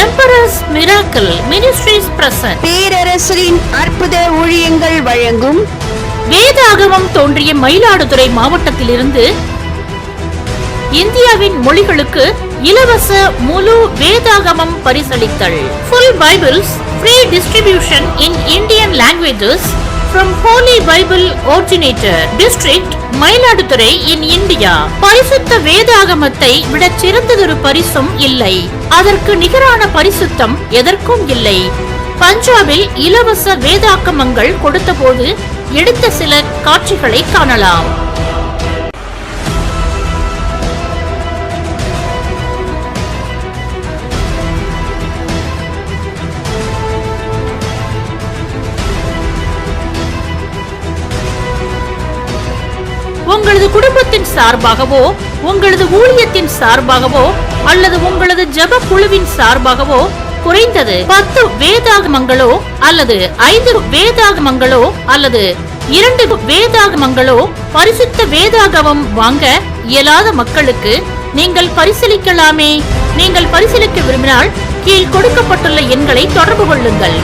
Empress miracle ministries present பேரரசரின் அற்புத ஊழியங்கள் வழங்கும் வேதாகமம் தோன்றிய மயிலாடுதுறை மாவட்டத்திலிருந்து இந்தியாவின் மொழிகளுக்கு இலவச முழு வேதாகமம் பரிசளித்தல். Full Bibles free distribution in Indian languages from holy Bible originator district Mayiladuthurai in India பரிசுத்த வேதாகமத்தை விட சிறந்ததொரு பரிசும் இல்லை. அதற்கு நிகரான பரிசுத்தம் எதற்கும் இல்லை. பஞ்சாபில் இலவச வேதாக்கமங்கள் கொடுத்தபோது எடுத்த சில காட்சிகளை காணலாம். உங்களது குடும்பத்தின் சார்பாகவோ உங்களது ஊழியத்தின் சார்பாகவோ அல்லது உங்களது ஜெப குழுவின் சார்பாகவோ குறைந்தது பத்து வேதாகமங்களோ அல்லது ஐந்து வேதாகமங்களோ அல்லது இரண்டு வேதாகமங்களோ பரிசுத்த வேதாகமம் வாங்க இயலாத மக்களுக்கு நீங்கள் பரிசீலிக்கலாமே. நீங்கள் பரிசீலிக்க விரும்பினால் கீழ் கொடுக்கப்பட்டுள்ள எண்களை தொடர்பு கொள்ளுங்கள்.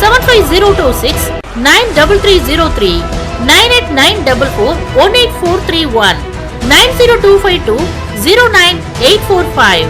Seven five zero two six nine double three zero three nine eight nine double four one eight four three one nine zero two five two zero nine eight four five